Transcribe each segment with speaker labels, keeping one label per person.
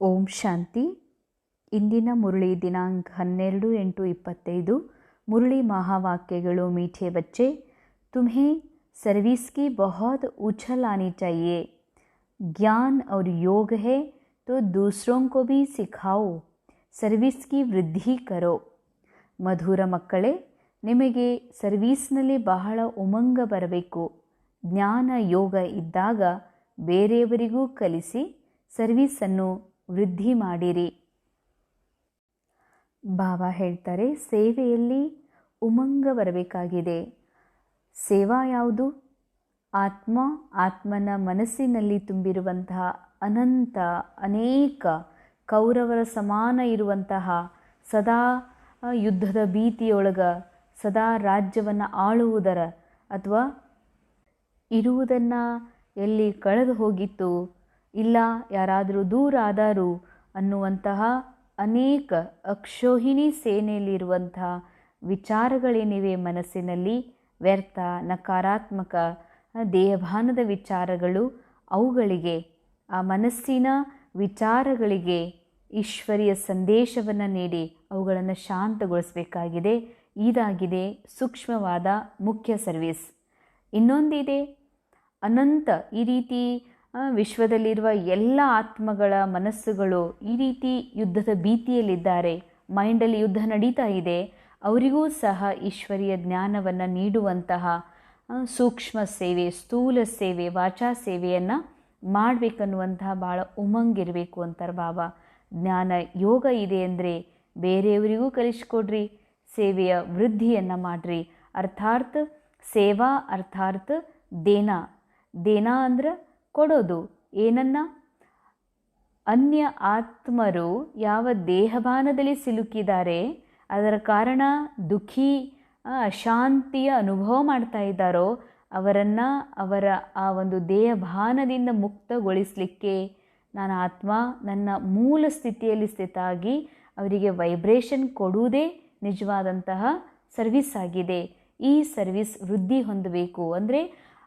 Speaker 1: ಓಂ ಶಾಂತಿ. ಇಂದಿನ ಮುರಳಿ ದಿನಾಂಕ ಹನ್ನೆರಡು ಎಂಟು ಇಪ್ಪತ್ತೈದು. ಮುರುಳಿ ಮಹಾವಾಕ್ಯಗಳು ಮೀಠೆ ಬಚ್ಚೆ. तुम्हें ಸರ್ವಿಸ್ ಕಿ ಬಹುತ್ उछल आनी चाहिए ಜ್ಞಾನ और ಯೋಗ है ದೂಸರೊಂಕು ಬಿ ಸಿಖಾವು भी ಸರ್ವಿಸ್ ಕಿ ವೃದ್ಧಿ ಕರೋ. ಮಧುರ ಮಕ್ಕಳೇ, ನಿಮಗೆ ಸರ್ವೀಸ್ನಲ್ಲಿ ಬಹಳ ಉಮಂಗ ಬರಬೇಕು. ಜ್ಞಾನ ಯೋಗ ಇದ್ದಾಗ ಬೇರೆಯವರಿಗೂ ಕಲಿಸಿ ಸರ್ವೀಸನ್ನು ವೃದ್ಧಿ ಮಾಡಿರಿ. ಬಾಬಾ ಹೇಳ್ತಾರೆ, ಸೇವೆಯಲ್ಲಿ ಉಮಂಗ ಬರಬೇಕಾಗಿದೆ. ಸೇವಾ ಯಾವುದು? ಆತ್ಮ, ಆತ್ಮನ ಮನಸ್ಸಿನಲ್ಲಿ ತುಂಬಿರುವಂತಹ ಅನಂತ, ಅನೇಕ ಕೌರವರ ಸಮಾನ ಇರುವಂತಹ ಸದಾ ಯುದ್ಧದ ಭೀತಿಯೊಳಗ ಸದಾ ರಾಜ್ಯವನ್ನು ಆಳುವುದರ ಅಥವಾ ಇರುವುದನ್ನು ಎಲ್ಲಿ ಕಳೆದು ಹೋಗಿತ್ತು ಇಲ್ಲ, ಯಾರಾದರೂ ದೂರಾದರೂ ಅನ್ನುವಂತಹ ಅನೇಕ ಅಕ್ಷೋಹಿಣಿ ಸೇನೆಯಲ್ಲಿರುವಂತಹ ವಿಚಾರಗಳೇನಿವೆ ಮನಸ್ಸಿನಲ್ಲಿ? ವ್ಯರ್ಥ, ನಕಾರಾತ್ಮಕ, ದೇಹಭಾನದ ವಿಚಾರಗಳು ಅವುಗಳಿಗೆ, ಆ ಮನಸ್ಸಿನ ವಿಚಾರಗಳಿಗೆ ಈಶ್ವರಿಯ ಸಂದೇಶವನ್ನು ನೀಡಿ ಅವುಗಳನ್ನು ಶಾಂತಗೊಳಿಸಬೇಕಾಗಿದೆ. ಇದಾಗಿದೆ ಸೂಕ್ಷ್ಮವಾದ ಮುಖ್ಯ ಸರ್ವಿಸ್. ಇನ್ನೊಂದಿದೆ, ಅನಂತ ಈ ರೀತಿ ವಿಶ್ವದಲ್ಲಿರುವ ಎಲ್ಲ ಆತ್ಮಗಳ ಮನಸ್ಸುಗಳು ಈ ರೀತಿ ಯುದ್ಧದ ಭೀತಿಯಲ್ಲಿದ್ದಾರೆ. ಮೈಂಡಲ್ಲಿ ಯುದ್ಧ ನಡೀತಾ ಇದೆ. ಅವರಿಗೂ ಸಹ ಈಶ್ವರಿಯ ಜ್ಞಾನವನ್ನು ನೀಡುವಂತಹ ಸೂಕ್ಷ್ಮ ಸೇವೆ, ಸ್ಥೂಲ ಸೇವೆ, ವಾಚಾ ಸೇವೆಯನ್ನು ಮಾಡಬೇಕನ್ನುವಂತಹ ಭಾಳ ಉಮಂಗಿರಬೇಕು ಅಂತಾರೆ ಬಾಬಾ. ಜ್ಞಾನ ಯೋಗ ಇದೆ ಅಂದರೆ ಬೇರೆಯವರಿಗೂ ಕಲಿಸ್ಕೊಡ್ರಿ, ಸೇವೆಯ ವೃದ್ಧಿಯನ್ನು ಮಾಡಿರಿ. ಅರ್ಥಾತ್ ಸೇವಾ ಅರ್ಥಾತ್ ದೇನಾ. ದೇನಾ ಅಂದ್ರೆ ಕೊಡೋದು. ಏನನ್ನ? ಅನ್ಯ ಆತ್ಮರು ಯಾವ ದೇಹಭಾನದಲ್ಲಿ ಸಿಲುಕಿದ್ದಾರೆ, ಅದರ ಕಾರಣ ದುಃಖಿ ಅಶಾಂತಿಯ ಅನುಭವ ಮಾಡ್ತಾ ಇದ್ದಾರೋ, ಅವರನ್ನು ಅವರ ಆ ಒಂದು ದೇಹಭಾನದಿಂದ ಮುಕ್ತಗೊಳಿಸಲಿಕ್ಕೆ ನಾನು ಆತ್ಮ ನನ್ನ ಮೂಲ ಸ್ಥಿತಿಯಲ್ಲಿ ಸ್ಥಿತಾಗಿ ಅವರಿಗೆ ವೈಬ್ರೇಷನ್ ಕೊಡುವುದೇ ನಿಜವಾದಂತಹ ಸರ್ವಿಸ್ ಆಗಿದೆ. ಈ ಸರ್ವಿಸ್ ವೃದ್ಧಿ ಹೊಂದಬೇಕು. ಅಂದರೆ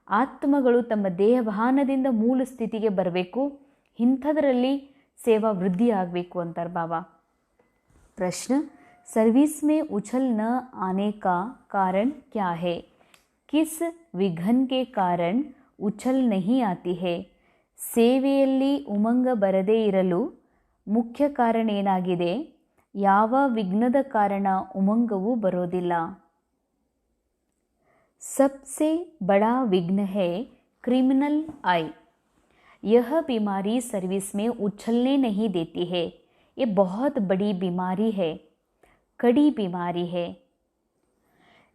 Speaker 1: ಆತ್ಮಗಳು ತಮ್ಮ ದೇಹಭಾನದಿಂದ ಮೂಲ ಸ್ಥಿತಿಗೆ ಬರಬೇಕು. ಇಂಥದ್ರಲ್ಲಿ ಸೇವಾ ವೃದ್ಧಿ ಆಗಬೇಕು ಅಂತಾರೆ ಬಾಬಾ. ಪ್ರಶ್ನ, ಸರ್ವಿಸ್ ಮೇ ಉಛಲ್ನ ಆನೆ ಕಾ ಕಾರಣ ಕ್ಯಾ ಹೇ? ಕಿಸ್ ವಿಘನ್ ಕೆ ಕಾರಣ ಉಛಲ್ ನಹಿ ಆತಿ ಹೇ? ಸೇವೆಯಲ್ಲಿ ಉಮಂಗ ಬರದೇ ಇರಲು ಮುಖ್ಯ ಕಾರಣ ಏನಾಗಿದೆ? ಯಾವ ವಿಘ್ನದ ಕಾರಣ ಉಮಂಗವು ಬರೋದಿಲ್ಲ? सबसे बड़ा विघ्न है क्रिमिनल आई यह बीमारी सर्विस में उछलने नहीं देती है ये बहुत बड़ी बीमारी है ಕಡಿ ಬಿಮಾರಿ ಹೇ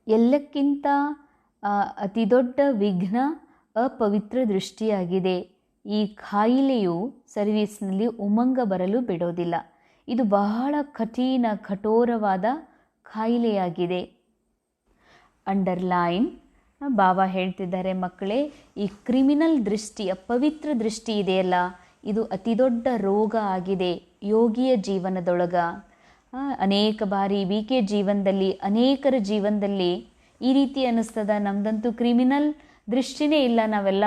Speaker 1: ಎಲ್ಲಕ್ಕಿಂತ ಅತಿ ದೊಡ್ಡ ವಿಘ್ನ ಅಪವಿತ್ರ ದೃಷ್ಟಿಯಾಗಿದೆ ಈ ಕಾಯಿಲೆಯು ಸರ್ವೀಸ್ನಲ್ಲಿ ಉಮಂಗ ಬರಲು ಬಿಡೋದಿಲ್ಲ ಇದು ಬಹಳ ಕಠಿಣ ಕಠೋರವಾದ ಕಾಯಿಲೆಯಾಗಿದೆ ಅಂಡರ್ಲೈನ್ ಬಾಬಾ ಹೇಳ್ತಿದ್ದಾರೆ, ಮಕ್ಕಳೇ, ಈ ಕ್ರಿಮಿನಲ್ ದೃಷ್ಟಿ ಅಪವಿತ್ರ ದೃಷ್ಟಿ ಇದೆಯಲ್ಲ, ಇದು ಅತಿ ದೊಡ್ಡ ರೋಗ ಆಗಿದೆ, ಯೋಗಿಯ ಜೀವನದೊಳಗ. ಅನೇಕ ಬಾರಿ ವಿ ಕೆ ಜೀವನದಲ್ಲಿ, ಅನೇಕರ ಜೀವನದಲ್ಲಿ ಈ ರೀತಿ ಅನ್ನಿಸ್ತದ, ನಮ್ದಂತೂ ಕ್ರಿಮಿನಲ್ ದೃಷ್ಟಿನೇ ಇಲ್ಲ ನಾವೆಲ್ಲ.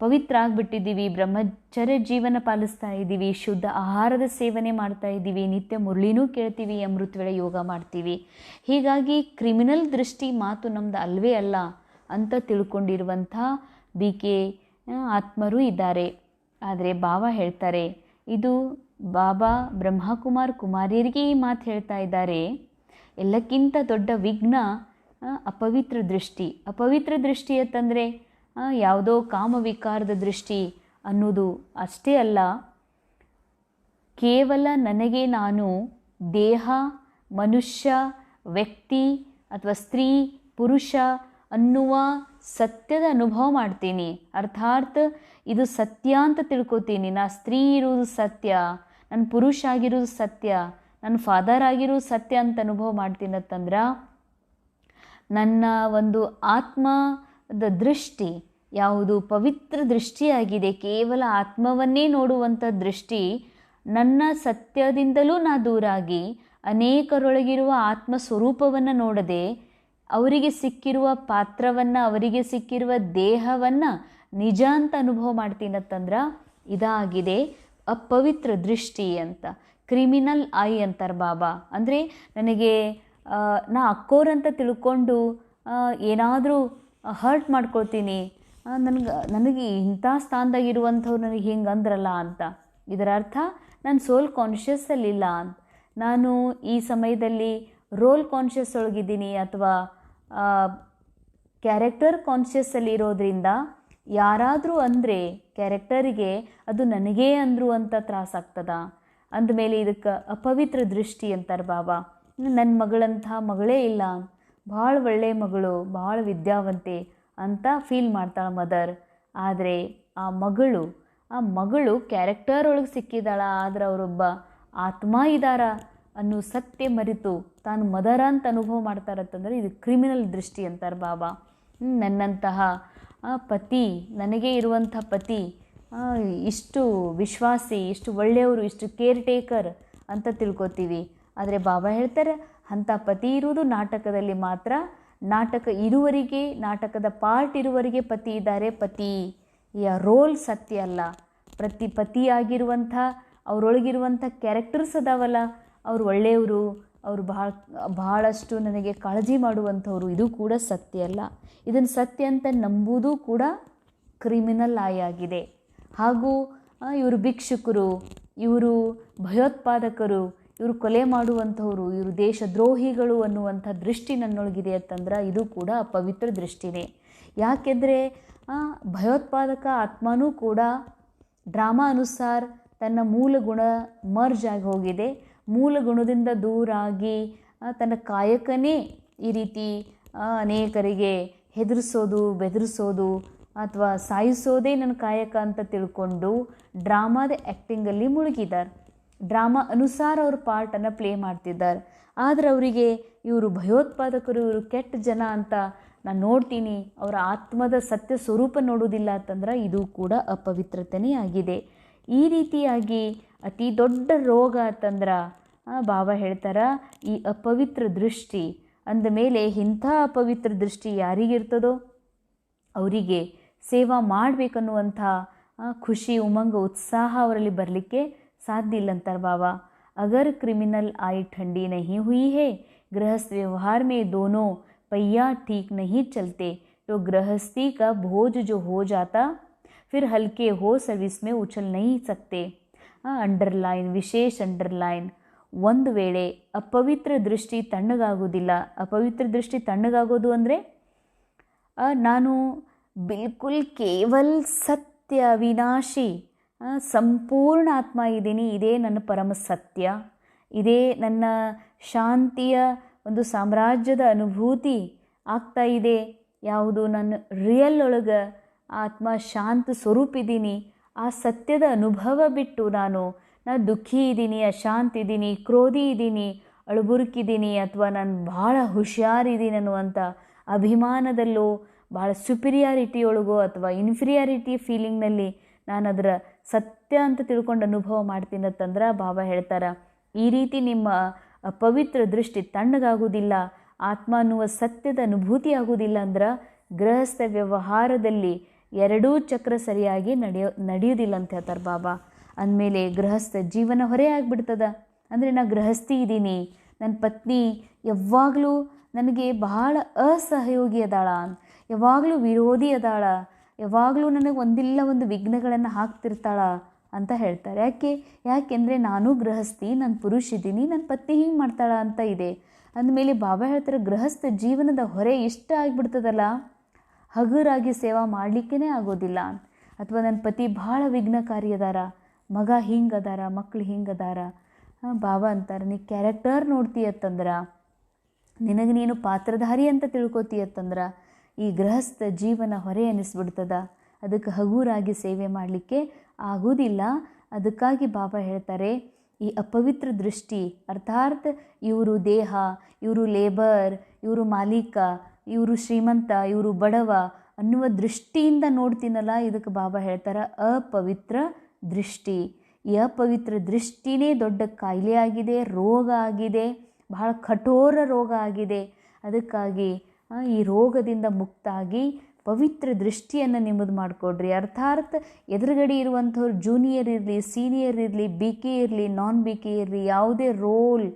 Speaker 1: ಪವಿತ್ರ ಆಗಿಬಿಟ್ಟಿದ್ದೀವಿ ಬ್ರಹ್ಮಚರ್ಯ ಜೀವನ ಪಾಲಿಸ್ತಾ ಇದ್ದೀವಿ, ಶುದ್ಧ ಆಹಾರದ ಸೇವನೆ ಮಾಡ್ತಾ ಇದ್ದೀವಿ, ನಿತ್ಯ ಮುರಳಿನೂ ಕೇಳ್ತೀವಿ, ಅಮೃತ ವೇಳೆ ಯೋಗ ಮಾಡ್ತೀವಿ. ಹೀಗಾಗಿ ಕ್ರಿಮಿನಲ್ ದೃಷ್ಟಿ ಮಾತು ನಮ್ದು ಅಲ್ವೇ ಅಲ್ಲ ಅಂತ ತಿಳ್ಕೊಂಡಿರುವಂಥ ಬಿ ಕೆ ಆತ್ಮರು ಇದ್ದಾರೆ. ಆದರೆ ಬಾಬಾ ಹೇಳ್ತಾರೆ, ಇದು ಬಾಬಾ ಬ್ರಹ್ಮಕುಮಾರ್ ಕುಮಾರಿಯರಿಗೆ ಈ ಮಾತು ಹೇಳ್ತಾ ಇದ್ದಾರೆ. ಎಲ್ಲಕ್ಕಿಂತ ದೊಡ್ಡ ವಿಘ್ನ ಅಪವಿತ್ರ ದೃಷ್ಟಿ. ಅಪವಿತ್ರ ದೃಷ್ಟಿ ಅಂತಂದರೆ ಯಾವುದೋ ಕಾಮವಿಕಾರದ ದೃಷ್ಟಿ ಅನ್ನೋದು ಅಷ್ಟೇ ಅಲ್ಲ. ಕೇವಲ ನನಗೆ ನಾನು ದೇಹ, ಮನುಷ್ಯ, ವ್ಯಕ್ತಿ ಅಥವಾ ಸ್ತ್ರೀ, ಪುರುಷ ಅನ್ನುವ ಸತ್ಯದ ಅನುಭವ ಮಾಡ್ತೀನಿ. ಅರ್ಥಾತ್ ಇದು ಸತ್ಯ ಅಂತ ತಿಳ್ಕೊತೀನಿ. ನಾ ಸ್ತ್ರೀ ಇರುವುದು ಸತ್ಯ ನನ್ನ ಪುರುಷ ಆಗಿರೋದು ಸತ್ಯ ನನ್ನ ಫಾದರ್ ಆಗಿರೋದು ಸತ್ಯ ಅಂತ ಅನುಭವ ಮಾಡ್ತೀನಿ ಅಂತಂದ್ರೆ ನನ್ನ ಒಂದು ಆತ್ಮದ ದೃಷ್ಟಿ ಯಾವುದು ಪವಿತ್ರ ದೃಷ್ಟಿಯಾಗಿದೆ, ಕೇವಲ ಆತ್ಮವನ್ನೇ ನೋಡುವಂಥ ದೃಷ್ಟಿ ನನ್ನ ಸತ್ಯದಿಂದಲೂ ನಾ ದೂರಾಗಿ ಅನೇಕರೊಳಗಿರುವ ಆತ್ಮ ಸ್ವರೂಪವನ್ನು ನೋಡದೆ ಅವರಿಗೆ ಸಿಕ್ಕಿರುವ ಪಾತ್ರವನ್ನು, ಅವರಿಗೆ ಸಿಕ್ಕಿರುವ ದೇಹವನ್ನು ನಿಜ ಅಂತ ಅನುಭವ ಮಾಡ್ತೀನಂತಂದ್ರೆ ಇದಾಗಿದೆ ಅಪವಿತ್ರ ದೃಷ್ಟಿ ಅಂತ. ಕ್ರಿಮಿನಲ್ ಐ ಅಂತಾರೆ ಬಾಬಾ. ಅಂದರೆ ನನಗೆ ನಾ ಅಕ್ಕೋರಂತ ತಿಳ್ಕೊಂಡು ಏನಾದರೂ ಹರ್ಟ್ ಮಾಡ್ಕೊಳ್ತೀನಿ. ನನಗೆ ನನಗೆ ಇಂಥ ಸ್ಥಾನದಾಗ ಇರುವಂಥವ್ರು ನನಗೆ ಹಿಂಗೆ ಅಂದ್ರಲ್ಲ ಅಂತ. ಇದರ ಅರ್ಥ, ನಾನು ಸೋಲ್ ಕಾನ್ಷಿಯಸ್ಸಲ್ಲಿಲ್ಲ ಅಂತ. ನಾನು ಈ ಸಮಯದಲ್ಲಿ ರೋಲ್ ಕಾನ್ಷಿಯಸ್ ಒಳಗಿದ್ದೀನಿ ಅಥವಾ ಕ್ಯಾರೆಕ್ಟರ್ ಕಾನ್ಷಿಯಸ್ಸಲ್ಲಿ ಇರೋದ್ರಿಂದ ಯಾರಾದರೂ ಅಂದರೆ ಕ್ಯಾರೆಕ್ಟರಿಗೆ ಅದು ನನಗೇ ಅಂದರು ಅಂತ ತ್ರಾಸಾಗ್ತದ ಅಂದಮೇಲೆ ಇದಕ್ಕೆ ಅಪವಿತ್ರ ದೃಷ್ಟಿ ಅಂತಾರೆ ಬಾಬಾ. ನನ್ನ ಮಗಳಂಥ ಮಗಳೇ ಇಲ್ಲ ಭಾಳ ಒಳ್ಳೆಯ ಮಗಳು, ಭಾಳ ವಿದ್ಯಾವಂತೆ ಅಂತ ಫೀಲ್ ಮಾಡ್ತಾಳೆ ಮದರ್ ಆದರೆ ಆ ಮಗಳು ಆ ಮಗಳು ಕ್ಯಾರೆಕ್ಟರ್ ಒಳಗೆ ಸಿಕ್ಕಿದಾಳ, ಆದ್ರೆ ಅವರೊಬ್ಬ ಆತ್ಮ ಇದ್ದಾರ ಅನ್ನೋ ಸತ್ಯ ಮರಿತು ತಾನು ಮದರ ಅಂತ ಅನುಭವ ಮಾಡ್ತಾರಂತಂದ್ರೆ ಇದು ಕ್ರಿಮಿನಲ್ ದೃಷ್ಟಿ ಅಂತಾರೆ ಬಾಬಾ. ನನ್ನಂತಹ ಪತಿ, ನನಗೆ ಇರುವಂಥ ಪತಿ ಇಷ್ಟು ವಿಶ್ವಾಸಿ, ಇಷ್ಟು ಒಳ್ಳೆಯವರು, ಇಷ್ಟು ಕೇರ್ ಟೇಕರ್ ಅಂತ ತಿಳ್ಕೊತೀವಿ. ಆದರೆ ಬಾಬಾ ಹೇಳ್ತಾರೆ ಅಂಥ ಪತಿ ಇರುವುದು ನಾಟಕದಲ್ಲಿ ಮಾತ್ರ. ನಾಟಕ ಇರುವರಿಗೆ, ನಾಟಕದ ಪಾರ್ಟ್ ಇರುವರಿಗೆ ಪತಿ ಇದ್ದಾರೆ. ಪತಿ ಈ ರೋಲ್ ಸತ್ಯ ಅಲ್ಲ. ಪ್ರತಿ ಪತಿಯಾಗಿರುವಂಥ ಅವರೊಳಗಿರುವಂಥ ಕ್ಯಾರೆಕ್ಟರ್ಸ್ ಅದಾವಲ್ಲ. ಅವ್ರು ಒಳ್ಳೆಯವರು, ಅವರು ಭಾಳ ಭಾಳಷ್ಟು ನನಗೆ ಕಾಳಜಿ ಮಾಡುವಂಥವ್ರು, ಇದು ಕೂಡ ಸತ್ಯ ಅಲ್ಲ. ಇದನ್ನು ಸತ್ಯ ಅಂತ ನಂಬುವುದು ಕೂಡ ಕ್ರಿಮಿನಲ್ ಆಯಾಗಿದೆ ಹಾಗೂ ಇವರು ಭಿಕ್ಷುಕರು, ಇವರು ಭಯೋತ್ಪಾದಕರು ಇವರು ಕೊಲೆ ಮಾಡುವಂಥವ್ರು, ಇವರು ದೇಶದ್ರೋಹಿಗಳು ಅನ್ನುವಂಥ ದೃಷ್ಟಿ ನನ್ನೊಳಗಿದೆ ಅಂತಂದ್ರೆ ಇದು ಕೂಡ ಪವಿತ್ರ ದೃಷ್ಟಿನೇ. ಯಾಕೆಂದರೆ ಭಯೋತ್ಪಾದಕ ಆತ್ಮನೂ ಕೂಡ ಡ್ರಾಮಾ ಅನುಸಾರ ತನ್ನ ಮೂಲ ಗುಣ ಮರ್ಜ್ ಆಗಿ ಹೋಗಿದೆ. ಮೂಲ ಗುಣದಿಂದ ದೂರಾಗಿ ತನ್ನ ಕಾಯಕನೇ ಈ ರೀತಿ ಅನೇಕರಿಗೆ ಹೆದರಿಸೋದು, ಬೆದರಿಸೋದು ಅಥವಾ ಸಾಯಿಸೋದೇ ನನ್ನ ಕಾಯಕ ಅಂತ ತಿಳ್ಕೊಂಡು ಡ್ರಾಮಾದ ಆ್ಯಕ್ಟಿಂಗಲ್ಲಿ ಮುಳುಗಿದ್ದಾರೆ. ಡ್ರಾಮಾ ಅನುಸಾರ ಅವ್ರ ಪಾರ್ಟನ್ನು ಪ್ಲೇ ಮಾಡ್ತಿದ್ದಾರೆ. ಆದರೆ ಅವರಿಗೆ ಇವರು ಭಯೋತ್ಪಾದಕರು, ಇವರು ಕೆಟ್ಟ ಜನ ಅಂತ ನಾನು ನೋಡ್ತೀನಿ. ಅವರ ಆತ್ಮದ ಸತ್ಯ ಸ್ವರೂಪ ನೋಡುವುದಿಲ್ಲ ಅಂತಂದ್ರೆ ಇದು ಕೂಡ ಅಪವಿತ್ರತೆನೇ ಆಗಿದೆ. ಈ ರೀತಿಯಾಗಿ ಅತಿ ದೊಡ್ಡ ರೋಗ ಅಂತಂದ್ರೆ ಬಾಬಾ ಹೇಳ್ತಾರ, ಈ ಅಪವಿತ್ರ ದೃಷ್ಟಿ. ಅಂದ ಮೇಲೆ ಇಂಥ ಅಪವಿತ್ರ ದೃಷ್ಟಿ ಯಾರಿಗಿರ್ತದೋ? ಅವರಿಗೆ ಸೇವಾ ಮಾಡಬೇಕನ್ನುವಂಥ ಖುಷಿ, ಉಮಂಗ, ಉತ್ಸಾಹ ಅವರಲ್ಲಿ ಬರಲಿಕ್ಕೆ ಸಾಧ್ಯ ಇಲ್ಲ ಅಂತಾರೆ ಬಾಬಾ ಅಗರ್ ಕ್ರಿಮಿನಲ್ आई ठंडी नहीं हुई है गृहस्थ व्यवहार में दोनों पहिया ठीक नहीं चलते तो गृहस्थी का बोझ जो हो जाता फिर हल्के हो सर्विस में उछल नहीं सकते ಅಂಡರ್ಲೈನ್ ವಿಶೇಷ ಅಂಡರ್ಲೈನ್ ಒಂದು ವೇಳೆ ಅಪವಿತ್ರ ದೃಷ್ಟಿ ತಣ್ಣಗಾಗೋದಿಲ್ಲ ಅಪವಿತ್ರ ದೃಷ್ಟಿ ತಣ್ಣಗಾಗೋದು ಅಂದರೆ ಆ, ನಾನು ಬಿಲ್ಕುಲ್ ಕೇವಲ್ ಸತ್ಯ ಅವಿನಾಶಿ ಆ, ಸಂಪೂರ್ಣ ಆತ್ಮ ಇದ್ದೀನಿ, ಇದೇ ನನ್ನ ಪರಮ ಸತ್ಯ, ಇದೇ ನನ್ನ ಶಾಂತಿಯ ಒಂದು ಸಾಮ್ರಾಜ್ಯದ ಅನುಭೂತಿ ಆಗ್ತಾ ಇದೆ, ಯಾವುದು ನನ್ನ ರಿಯಲ್ ಒಳಗೆ ಆತ್ಮ ಶಾಂತ ಸ್ವರೂಪ ಇದ್ದೀನಿ, ಆ ಸತ್ಯದ ಅನುಭವ ಬಿಟ್ಟು ನಾನು, ನಾ ದುಃಖಿ ಇದ್ದೀನಿ, ಅಶಾಂತ ಇದ್ದೀನಿ, ಕ್ರೋಧಿ ಇದ್ದೀನಿ, ಅಳುಬುರುಕಿದ್ದೀನಿ, ಅಥವಾ ನಾನು ಭಾಳ ಹುಷಾರಿದ್ದೀನಿ ಅನ್ನುವಂಥ ಅಭಿಮಾನದಲ್ಲೂ, ಭಾಳ ಸುಪಿರಿಯಾರಿಟಿಯೊಳಗೋ ಅಥವಾ ಇನ್ಫೀರಿಯಾರಿಟಿ ಫೀಲಿಂಗ್ನಲ್ಲಿ ನಾನು ಅದರ ಸತ್ಯ ಅಂತ ತಿಳ್ಕೊಂಡು ಅನುಭವ ಮಾಡ್ತೀನಿ ಅಂತಂದ್ರೆ ಬಾಬಾ ಹೇಳ್ತಾರೆ. ಈ ರೀತಿ ನಿಮ್ಮ ಪವಿತ್ರ ದೃಷ್ಟಿ ತಣ್ಣಗಾಗುವುದಿಲ್ಲ ಆತ್ಮ ಅನ್ನುವ ಸತ್ಯದ ಅನುಭೂತಿ ಆಗುವುದಿಲ್ಲ ಅಂದ್ರೆ ಗೃಹಸ್ಥ ವ್ಯವಹಾರದಲ್ಲಿ ಎರಡೂ ಚಕ್ರ ಸರಿಯಾಗಿ ನಡೆಯೋ, ನಡೆಯೋದಿಲ್ಲ ಅಂತ ಹೇಳ್ತಾರೆ ಬಾಬಾ ಅಂದಮೇಲೆ ಗೃಹಸ್ಥ ಜೀವನ ಹೊರೆ ಆಗಿಬಿಡ್ತದ. ಅಂದರೆ ನಾನು ಗೃಹಸ್ಥಿ ಇದ್ದೀನಿ ನನ್ನ ಪತ್ನಿ ಯಾವಾಗಲೂ ನನಗೆ ಬಹಳ ಅಸಹಯೋಗಿ ಅದಾಳ, ಯಾವಾಗಲೂ ವಿರೋಧಿ ಅದಾಳ ಯಾವಾಗಲೂ ನನಗೆ ಒಂದಿಲ್ಲ ಒಂದು ವಿಘ್ನಗಳನ್ನು ಹಾಕ್ತಿರ್ತಾಳ ಅಂತ ಹೇಳ್ತಾರೆ. ಯಾಕೆ? ಯಾಕೆಂದರೆ ನಾನು ಗೃಹಸ್ಥಿ, ನಾನು ಪುರುಷ ಇದ್ದೀನಿ ನನ್ನ ಪತ್ನಿ ಹಿಂಗೆ ಮಾಡ್ತಾಳ ಅಂತ ಇದೆ. ಅಂದಮೇಲೆ ಬಾಬಾ ಹೇಳ್ತಾರೆ, ಗೃಹಸ್ಥ ಜೀವನದ ಹೊರೆ ಇಷ್ಟ ಆಗಿಬಿಡ್ತದಲ್ಲ? ಹಗುರಾಗಿ ಸೇವಾ ಮಾಡಲಿಕ್ಕೇ ಆಗೋದಿಲ್ಲ. ಅಥವಾ ನನ್ನ ಪತಿ ಭಾಳ ವಿಘ್ನಕಾರಿ ಅದಾರ. ಮಗ ಹಿಂಗೆ ಅದಾರ, ಮಕ್ಳು ಹಿಂಗೆ ಅದಾರ. ಬಾಬಾ ಅಂತಾರೆ, ನೀ ಕ್ಯಾರೆಕ್ಟರ್ ನೋಡ್ತೀಯತ್ತಂದ್ರೆ? ನಿನಗೆ ನೀನು ಪಾತ್ರಧಾರಿ ಅಂತ ತಿಳ್ಕೊತೀಯತ್ತಂದ್ರೆ? ಈ ಗೃಹಸ್ಥ ಜೀವನ ಹೊರೆ ಅನ್ನಿಸ್ಬಿಡ್ತದ ಅದಕ್ಕೆ ಹಗೂರಾಗಿ ಸೇವೆ ಮಾಡಲಿಕ್ಕೆ ಆಗೋದಿಲ್ಲ. ಅದಕ್ಕಾಗಿ ಬಾಬಾ ಹೇಳ್ತಾರೆ, ಈ ಅಪವಿತ್ರ ದೃಷ್ಟಿ, ಅರ್ಥಾತ್ ಇವರು ದೇಹ, ಇವರು ಲೇಬರ್, ಇವರು ಮಾಲೀಕ, ಇವರು ಶ್ರೀಮಂತ, ಇವರು ಬಡವ ಅನ್ನುವ ದೃಷ್ಟಿಯಿಂದ ನೋಡ್ತೀನಲ್ಲ, ಇದಕ್ಕೆ ಬಾಬಾ ಹೇಳ್ತಾರೆ ಅಪವಿತ್ರ ದೃಷ್ಟಿ. ಈ ಅಪವಿತ್ರ ದೃಷ್ಟಿನೇ ದೊಡ್ಡ ಕಾಯಿಲೆ ಆಗಿದೆ, ರೋಗ ಆಗಿದೆ, ಬಹಳ ಕಠೋರ ರೋಗ ಆಗಿದೆ. ಅದಕ್ಕಾಗಿ ಈ ರೋಗದಿಂದ ಮುಕ್ತಾಗಿ ಪವಿತ್ರ ದೃಷ್ಟಿಯನ್ನು ನಿಮ್ಮದು ಮಾಡಿಕೊಡ್ರಿ. ಅರ್ಥಾತ್ ಎದುರುಗಡೆ ಇರುವಂಥವ್ರು ಜೂನಿಯರ್ ಇರಲಿ ಸೀನಿಯರ್ ಇರಲಿ ಬಿ ಕೆ ಇರಲಿ ನಾನ್ ಬಿ ಕೆ ಇರಲಿ, ಯಾವುದೇ ರೋಲ್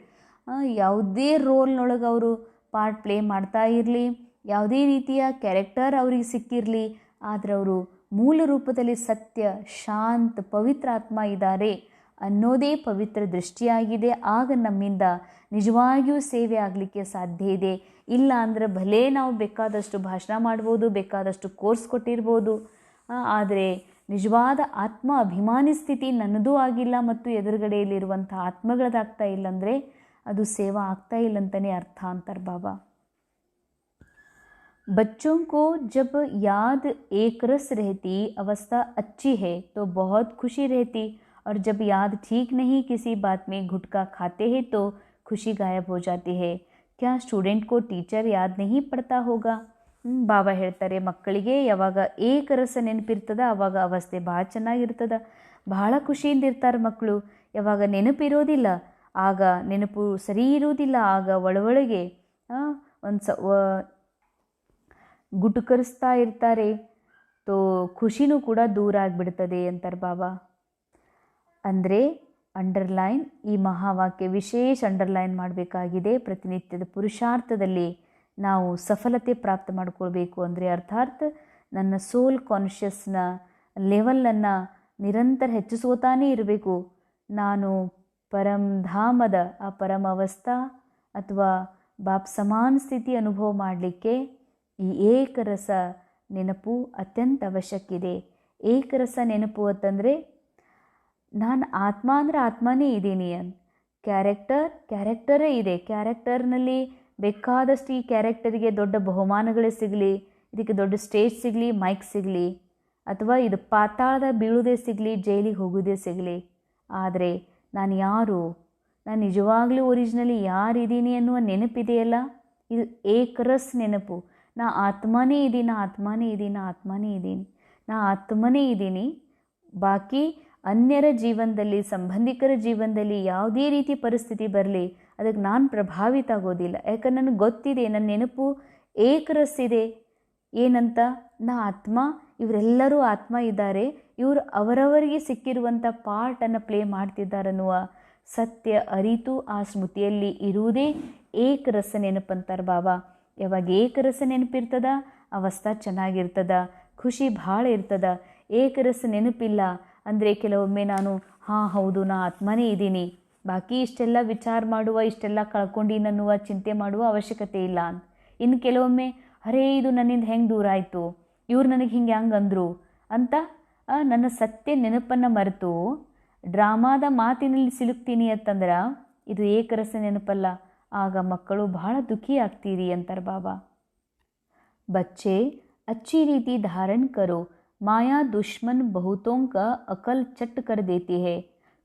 Speaker 1: ಯಾವುದೇ ರೋಲ್ನೊಳಗೆ ಅವರು ಪಾರ್ಟ್ ಪ್ಲೇ ಮಾಡ್ತಾ ಇರಲಿ, ಯಾವುದೇ ರೀತಿಯ ಕ್ಯಾರೆಕ್ಟರ್ ಅವರಿಗೆ ಸಿಕ್ಕಿರಲಿ, ಆದರೆ ಅವರು ಮೂಲ ರೂಪದಲ್ಲಿ ಸತ್ಯ, ಶಾಂತ, ಪವಿತ್ರ ಆತ್ಮ ಇದ್ದಾರೆ ಅನ್ನೋದೇ ಪವಿತ್ರ ದೃಷ್ಟಿಯಾಗಿದೆ. ಆಗ ನಮ್ಮಿಂದ ನಿಜವಾಗಿಯೂ ಸೇವೆ ಆಗಲಿಕ್ಕೆ ಸಾಧ್ಯ ಇದೆ. ಇಲ್ಲ ಅಂದರೆ ಭಲೇ ನಾವು ಬೇಕಾದಷ್ಟು ಭಾಷಣ ಮಾಡ್ಬೋದು ಬೇಕಾದಷ್ಟು ಕೋರ್ಸ್ ಕೊಟ್ಟಿರ್ಬೋದು ಆದರೆ ನಿಜವಾದ ಆತ್ಮ ಅಭಿಮಾನಿ ಸ್ಥಿತಿ ನನ್ನದೂ ಆಗಿಲ್ಲ ಮತ್ತು ಎದುರುಗಡೆಯಲ್ಲಿರುವಂಥ ಆತ್ಮಗಳದಾಗ್ತಾ ಇಲ್ಲಂದರೆ ಅದು ಸೇವಾ ಆಗ್ತಾ ಇಲ್ಲ ಅಂತಲೇ ಅರ್ಥ ಅಂತಾರೆ ಬಾಬಾ बच्चों को जब याद एक रस रहती अवस्था अच्छी है तो बहुत खुशी रहती और जब याद ठीक नहीं किसी बात में गुटका खाते हैं तो खुशी गायब हो जाती है क्या स्टूडेंट को टीचर याद नहीं पड़ता होगा ಬಾಬಾ ಹೇಳ್ತಾರೆ ಮಕ್ಕಳಿಗೆ ಯಾವಾಗ ಏಕರಸ ನೆನಪಿರ್ತದ ಆವಾಗ ಅವಸ್ಥೆ ಭಾಳ ಚೆನ್ನಾಗಿರ್ತದ ಬಹಳ ಖುಷಿಯಿಂದ ಇರ್ತಾರೆ ಮಕ್ಕಳು ಯಾವಾಗ ನೆನಪಿರೋದಿಲ್ಲ ಆಗ ನೆನಪು ಸರಿ ಇರುವುದಿಲ್ಲ ಆಗ ಒಳೊಳಗೆ ಒಂದು ಸ ಗುಟುಕರಿಸ್ತಾ ಇರ್ತಾರೆ ತೋ ಖುಷಿನೂ ಕೂಡ ದೂರ ಆಗಿಬಿಡ್ತದೆ ಅಂತಾರೆ ಬಾಬಾ ಅಂದರೆ ಅಂಡರ್ಲೈನ್ ಈ ಮಹಾವಾಕ್ಯ ವಿಶೇಷ ಅಂಡರ್ಲೈನ್ ಮಾಡಬೇಕಾಗಿದೆ. ಪ್ರತಿನಿತ್ಯದ ಪುರುಷಾರ್ಥದಲ್ಲಿ ನಾವು ಸಫಲತೆ ಪ್ರಾಪ್ತ ಮಾಡಿಕೊಳ್ಬೇಕು ಅಂದರೆ ಅರ್ಥಾತ್ ನನ್ನ ಸೋಲ್ ಕಾನ್ಷಿಯಸ್ನ ಲೆವೆಲನ್ನು ನಿರಂತರ ಹೆಚ್ಚಿಸ್ಕೋತಾನೇ ಇರಬೇಕು. ನಾನು ಪರಂಧಾಮದ ಆ ಪರಮಾವಸ್ಥಾ ಅಥವಾ ಬಾಪ್ ಸಮಾನ ಸ್ಥಿತಿ ಅನುಭವ ಮಾಡಲಿಕ್ಕೆ ಈ ಏಕರಸ ನೆನಪು ಅತ್ಯಂತ ಅವಶ್ಯಕಿದೆ. ಏಕರಸ ನೆನಪು ಅಂತಂದರೆ ನಾನು ಆತ್ಮ ಅಂದರೆ ಆತ್ಮನೇ ಇದ್ದೀನಿ ಅನ್. ಕ್ಯಾರೆಕ್ಟರ್ ಕ್ಯಾರೆಕ್ಟರೇ ಇದೆ. ಕ್ಯಾರೆಕ್ಟರ್ನಲ್ಲಿ ಬೇಕಾದಷ್ಟು ಈ ಕ್ಯಾರೆಕ್ಟರಿಗೆ ದೊಡ್ಡ ಬಹುಮಾನಗಳೇ ಸಿಗಲಿ, ಇದಕ್ಕೆ ದೊಡ್ಡ ಸ್ಟೇಜ್ ಸಿಗಲಿ ಮೈಕ್ ಸಿಗಲಿ, ಅಥವಾ ಇದು ಪಾತಾಳದ ಬೀಳುವುದೇ ಸಿಗಲಿ, ಜೈಲಿಗೆ ಹೋಗೋದೇ ಸಿಗಲಿ. ಆದರೆ ನಾನು ಯಾರು? ನಾನು ನಿಜವಾಗ್ಲೂ ಒರಿಜಿನಲಿ ಯಾರಿದ್ದೀನಿ ಅನ್ನುವ ನೆನಪಿದೆಯಲ್ಲ ಇದು ಏಕರಸ್ ನೆನಪು. ನಾ ಆತ್ಮನೇ ಇದ್ದೀನಿ ಆತ್ಮನೇ ಇದ್ದೀನಿ ಆತ್ಮನೇ ಇದ್ದೀನಿ, ನಾ ಆತ್ಮನೇ ಇದ್ದೀನಿ. ಬಾಕಿ ಅನ್ಯರ ಜೀವನದಲ್ಲಿ, ಸಂಬಂಧಿಕರ ಜೀವನದಲ್ಲಿ ಯಾವುದೇ ರೀತಿ ಪರಿಸ್ಥಿತಿ ಬರಲಿ, ಅದಕ್ಕೆ ನಾನು ಪ್ರಭಾವಿತ ಆಗೋದಿಲ್ಲ. ಯಾಕಂದ್ರೆ ನನಗೆ ಗೊತ್ತಿದೆ, ನನ್ನ ನೆನಪು ಏಕರಸ್ಸಿದೆ. ಏನಂತ? ನಾ ಆತ್ಮ, ಇವರೆಲ್ಲರೂ ಆತ್ಮ ಇದ್ದಾರೆ. ಇವರು ಅವರವರಿಗೆ ಸಿಕ್ಕಿರುವಂಥ ಪಾರ್ಟನ್ನು ಪ್ಲೇ ಮಾಡ್ತಿದ್ದಾರನ್ನುವ ಸತ್ಯ, ಅರಿತು ಆ ಸ್ಮೃತಿಯಲ್ಲಿ ಇರುವುದೇ ಏಕರಸ ನೆನಪಂತಾರೆ ಬಾಬಾ. ಯಾವಾಗ ಏಕರಸ ನೆನಪಿರ್ತದ ಅವಸ್ಥ ಚೆನ್ನಾಗಿರ್ತದ, ಖುಷಿ ಭಾಳ ಇರ್ತದ. ಏಕರಸ ನೆನಪಿಲ್ಲ ಅಂದರೆ ಕೆಲವೊಮ್ಮೆ ನಾನು, ಹಾಂ, ಹೌದು, ನಾ ಆತ್ಮನೇ ಇದ್ದೀನಿ. ಬಾಕಿ ಇಷ್ಟೆಲ್ಲ ವಿಚಾರ ಮಾಡುವ, ಇಷ್ಟೆಲ್ಲ ಕಳ್ಕೊಂಡಿನನ್ನುವ ಚಿಂತೆ ಮಾಡುವ ಅವಶ್ಯಕತೆ ಇಲ್ಲ ಇನ್ನು ಕೆಲವೊಮ್ಮೆ, ಅರೇ, ಇದು ನನ್ನಿಂದ ಹೆಂಗೆ ದೂರ ಆಯಿತು? ಇವ್ರು ನನಗೆ ಹಿಂಗೆ ಹೆಂಗೆ ಅಂದರು? ಅಂತ ನನ್ನ ಸತ್ಯ ನೆನಪನ್ನು ಮರೆತು ಡ್ರಾಮಾದ ಮಾತಿನಲ್ಲಿ ಸಿಲುಕ್ತೀನಿ ಅಂತಂದ್ರೆ, ಇದು ಏಕರಸ ನೆನಪಲ್ಲ. ಆಗ ಮಕ್ಕಳು ಬಹಳ ದುಃಖಿ ಆಗ್ತೀರಿ ಅಂತಾರೆ ಬಾಬಾ. ಬಚ್ಚೆ, ಅಚ್ಚಿ ರೀತಿ ಧಾರಣ್ ಕರೋ. माया दुश्मन बहुतों का अकल चट कर देती है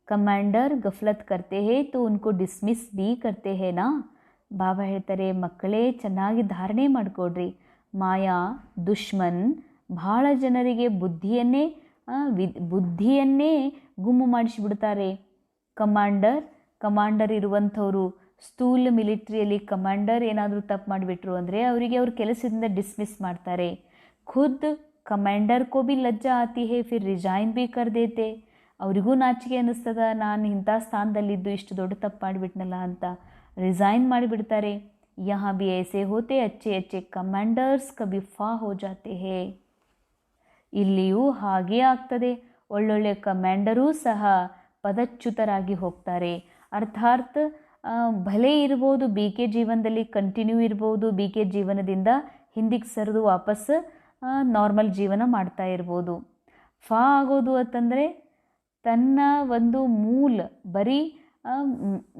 Speaker 1: ಕಮಾಂಡರ್ ಗಫಲತ್ ಕರ್ತೆ ಹೇ ತೋ ಉನ್ಕೋ ಡಿಸ್ಮಿಸ್ ಬಿ ಕರ್ತೆ ಹೇ ನಾ ಬಾಬಾ ಹೇಳ್ತಾರೆ ಮಕ್ಕಳೇ ಚೆನ್ನಾಗಿ ಧಾರಣೆ ಮಾಡಿಕೊಡ್ರಿ ಮಾಯಾ ದುಶ್ಮನ್ ಭಾಳ ಜನರಿಗೆ ಬುದ್ಧಿಯನ್ನೇ ವಿ ಬುದ್ಧಿಯನ್ನೇ ಗುಮ್ಮು ಮಾಡಿಸಿಬಿಡ್ತಾರೆ ಕಮಾಂಡರ್ ಕಮಾಂಡರ್ ಇರುವಂಥವರು ಸ್ಥೂಲ ಮಿಲಿಟ್ರಿಯಲ್ಲಿ ಕಮಾಂಡರ್ ಏನಾದರೂ ತಪ್ಪು ಮಾಡಿಬಿಟ್ರು ಅಂದರೆ ಅವರಿಗೆ ಅವ್ರ ಕೆಲಸದಿಂದ ಡಿಸ್ಮಿಸ್ ಮಾಡ್ತಾರೆ ಖುದ್ ಕಮಾಂಡರ್ ಕೋ ಬಿ ಲಜ್ಜಾ ಆತಿ ಹೇ, ಫಿರ್ ರಿಜೈನ್ ಬಿ ಕರ್ ದೇತೆ. ಅವರಿಗೂ ನಾಚಿಕೆ ಅನ್ನಿಸ್ತದ, ನಾನು ಇಂಥ ಸ್ಥಾನದಲ್ಲಿದ್ದು ಇಷ್ಟು ದೊಡ್ಡ ತಪ್ಪು ಮಾಡಿಬಿಟ್ನಲ್ಲ ಅಂತ ರಿಸೈನ್ ಮಾಡಿಬಿಡ್ತಾರೆ. ಯಹಾ ಬಿ ಐಸೆ ಹೋತೆ, ಅಚ್ಚೆ ಅಚ್ಚೆ ಕಮಾಂಡರ್ಸ್ ಕಬಿ ಫಾ ಹೋ ಜಾತೆ ಹೇ. ಇಲ್ಲಿಯೂ ಹಾಗೇ ಆಗ್ತದೆ. ಒಳ್ಳೊಳ್ಳೆ ಕಮಾಂಡರೂ ಸಹ ಪದಚ್ಯುತರಾಗಿ ಹೋಗ್ತಾರೆ. ಅರ್ಥಾತ್ ಭಲೆ ಇರ್ಬೋದು, ಬಿ ಕೆ ಜೀವನದಲ್ಲಿ ಕಂಟಿನ್ಯೂ ಇರ್ಬೋದು, ಬಿ ಕೆ ಜೀವನದಿಂದ ಹಿಂದಿಗೆ ಸರಿದು ವಾಪಸ್ ನಾರ್ಮಲ್ ಜೀವನ ಮಾಡ್ತಾ ಇರ್ಬೋದು. ಫ ಆಗೋದು ಅಂತಂದರೆ ತನ್ನ ಒಂದು ಮೂಲ, ಬರೀ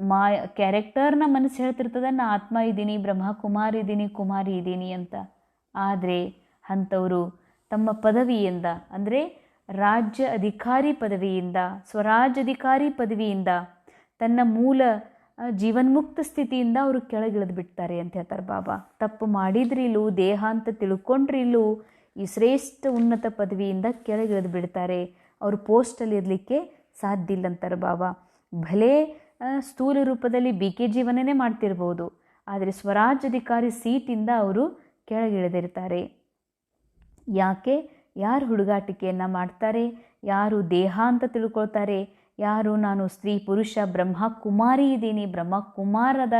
Speaker 1: ಮಾ ಕ್ಯಾರೆಕ್ಟರ್ನ ಮನಸ್ಸು ಹೇಳ್ತಿರ್ತದ, ನಾ ಆತ್ಮ ಇದ್ದೀನಿ, ಬ್ರಹ್ಮಕುಮಾರ್ ಇದ್ದೀನಿ, ಕುಮಾರಿ ಇದ್ದೀನಿ ಅಂತ. ಆದರೆ ಅಂಥವರು ತಮ್ಮ ಪದವಿಯಿಂದ, ಅಂದರೆ ರಾಜ್ಯ ಅಧಿಕಾರಿ ಪದವಿಯಿಂದ, ಸ್ವರಾಜ್ ಅಧಿಕಾರಿ ಪದವಿಯಿಂದ ತನ್ನ ಮೂಲ ಜೀವನ್ಮುಕ್ತ ಸ್ಥಿತಿಯಿಂದ ಅವರು ಕೆಳಗಿಳಿದು ಬಿಡ್ತಾರೆ ಅಂತ ಹೇಳ್ತಾರೆ ಬಾಬಾ. ತಪ್ಪು ಮಾಡಿದ್ರಿಲ್ಲೂ, ದೇಹ ಅಂತ ತಿಳ್ಕೊಂಡ್ರಿಲ್ಲೂ ಈ ಶ್ರೇಷ್ಠ ಉನ್ನತ ಪದವಿಯಿಂದ ಕೆಳಗಿಳಿದು ಬಿಡ್ತಾರೆ. ಅವರು ಪೋಸ್ಟಲ್ಲಿ ಇರಲಿಕ್ಕೆ ಸಾಧ್ಯ ಇಲ್ಲ ಅಂತಾರೆ ಬಾಬಾ. ಭಲೇ ಸ್ಥೂಲ ರೂಪದಲ್ಲಿ ಬಿ ಕೆ ಜೀವನನೇ ಮಾಡ್ತಿರ್ಬೋದು. ಆದರೆ ಸ್ವರಾಜ್ಯಾಧಿಕಾರಿ ಸೀಟಿಂದ ಅವರು ಕೆಳಗಿಳಿದಿರ್ತಾರೆ. ಯಾಕೆ? ಯಾರು ಹುಡುಗಾಟಿಕೆಯನ್ನು ಮಾಡ್ತಾರೆ? ಯಾರು ದೇಹ ಅಂತ ತಿಳ್ಕೊಳ್ತಾರೆ? ಯಾರು ನಾನು ಸ್ತ್ರೀ, ಪುರುಷ, ಬ್ರಹ್ಮ, ಕುಮಾರಿ ಇದ್ದೀನಿ, ಬ್ರಹ್ಮ ಕುಮಾರದ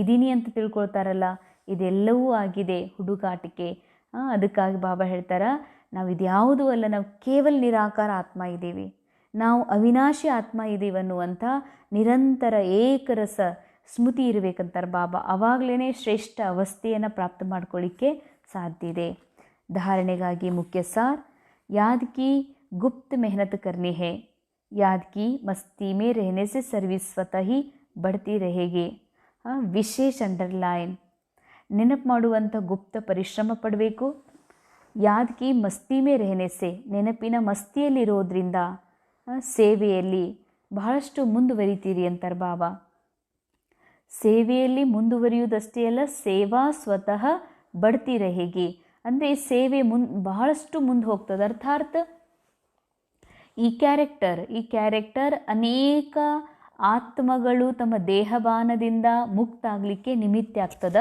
Speaker 1: ಇದ್ದೀನಿ ಅಂತ ತಿಳ್ಕೊಳ್ತಾರಲ್ಲ, ಇದೆಲ್ಲವೂ ಆಗಿದೆ ಹುಡುಗಾಟಿಕೆ. ಅದಕ್ಕಾಗಿ ಬಾಬಾ ಹೇಳ್ತಾರೆ, ನಾವು ಇದ್ಯಾವುದೂ ಅಲ್ಲ, ನಾವು ಕೇವಲ ನಿರಾಕಾರ ಆತ್ಮ ಇದ್ದೀವಿ. ನಾವು ಅವಿನಾಶಿ ಆತ್ಮ ಇದ್ದೀವಿ ಅನ್ನುವಂಥ ನಿರಂತರ ಏಕರಸ ಸ್ಮೃತಿ ಇರಬೇಕಂತಾರೆ ಬಾಬಾ. ಆವಾಗಲೇ ಶ್ರೇಷ್ಠ ಅವಸ್ಥೆಯನ್ನು ಪ್ರಾಪ್ತ ಮಾಡ್ಕೊಳ್ಳಿಕ್ಕೆ ಸಾಧ್ಯ ಇದೆ. ಧಾರಣೆಗಾಗಿ ಮುಖ್ಯ ಸಾರ್, ಯಾದಕಿ ಗುಪ್ತ ಮೆಹನತ್ ಕರ್ನಿ ಹೇ. है याद की मस्ती में रहने से सर्विस स्वतः ही बढ़ती रहेगी ಆ, ವಿಶೇಷ ಅಂಡರ್ಲೈನ್ ನೆನಪು ಮಾಡುವಂಥ ಗುಪ್ತ ಪರಿಶ್ರಮ ಪಡಬೇಕು ಯಾದ್ ಕಿ ಮಸ್ತಿ ಮೇ ರೆಹನೆ ಸೆ ನೆನಪಿನ ಮಸ್ತಿಯಲ್ಲಿರೋದ್ರಿಂದ ಆ, ಸೇವೆಯಲ್ಲಿ ಬಹಳಷ್ಟು ಮುಂದುವರಿತೀರಿ ಅಂತಾರೆ ಬಾಬಾ ಸೇವೆಯಲ್ಲಿ ಮುಂದುವರಿಯುವುದಷ್ಟೇ ಅಲ್ಲ ಸೇವಾ ಸ್ವತಃ ಬಡ್ತಿ रहेगी ಅಂದರೆ ಸೇವೆ ಮುನ್ ಬಹಳಷ್ಟು ಮುಂದೆ ಹೋಗ್ತದೆ ಅರ್ಥಾತ್ ಈ ಕ್ಯಾರೆಕ್ಟರ್ ಈ ಕ್ಯಾರೆಕ್ಟರ್ ಅನೇಕ ಆತ್ಮಗಳು ತಮ್ಮ ದೇಹಬಾನದಿಂದ ಮುಕ್ತ ಆಗಲಿಕ್ಕೆ ನಿಮಿತ್ತ ಆಗ್ತದ.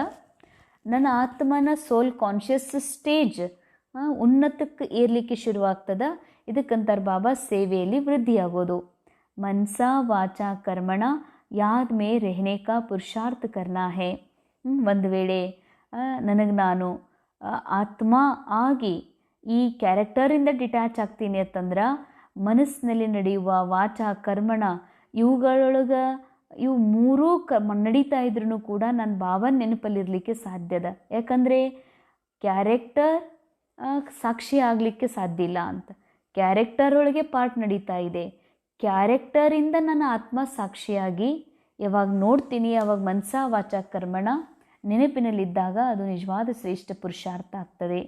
Speaker 1: ನನ್ನ ಆತ್ಮನ ಸೋಲ್ ಕಾನ್ಷಿಯಸ್ ಸ್ಟೇಜ್ ಉನ್ನತಕ್ಕೆ ಏರ್ಲಿಕ್ಕೆ ಶುರುವಾಗ್ತದ. ಇದಕ್ಕಂತಾರೆ ಬಾಬಾ ಸೇವೆಯಲ್ಲಿ ವೃದ್ಧಿಯಾಗೋದು. ಮನ್ಸ ವಾಚ ಕರ್ಮಣ, ಯಾದ ಮೇ ರೆಹನೇಕ ಪುರುಷಾರ್ಥ ಕರ್ನಾ ಹೇ. ಒಂದು ವೇಳೆ ನನಗೆ ನಾನು ಆತ್ಮ ಆಗಿ ಈ ಕ್ಯಾರೆಕ್ಟರಿಂದ ಡಿಟ್ಯಾಚ್ ಆಗ್ತೀನಿ ಅಂತಂದ್ರೆ ಮನಸ್ಸಿನಲ್ಲಿ ನಡೆಯುವ ವಾಚ, ಕರ್ಮಣ, ಇವುಗಳೊಳಗ ಇವು ಮೂರೂ ಕ, ನಡೀತಾ ಇದ್ರೂ ಕೂಡ ನನ್ನ ಭಾವ ನೆನಪಲ್ಲಿರಲಿಕ್ಕೆ ಸಾಧ್ಯ ಅದ. ಯಾಕಂದರೆ ಕ್ಯಾರೆಕ್ಟರ್ ಸಾಕ್ಷಿ ಆಗಲಿಕ್ಕೆ ಸಾಧ್ಯ ಇಲ್ಲ ಅಂತ. ಕ್ಯಾರೆಕ್ಟರ್ ಒಳಗೆ ಪಾರ್ಟ್ ನಡೀತಾ ಇದೆ. ಕ್ಯಾರೆಕ್ಟರಿಂದ ನನ್ನ ಆತ್ಮ ಸಾಕ್ಷಿಯಾಗಿ ಯಾವಾಗ ನೋಡ್ತೀನಿ, ಯಾವಾಗ ಮನಸ, ವಾಚ, ಕರ್ಮಣ ನೆನಪಿನಲ್ಲಿದ್ದಾಗ ಅದು ನಿಜವಾದ ಶ್ರೇಷ್ಠ ಪುರುಷಾರ್ಥ ಆಗ್ತದೆ.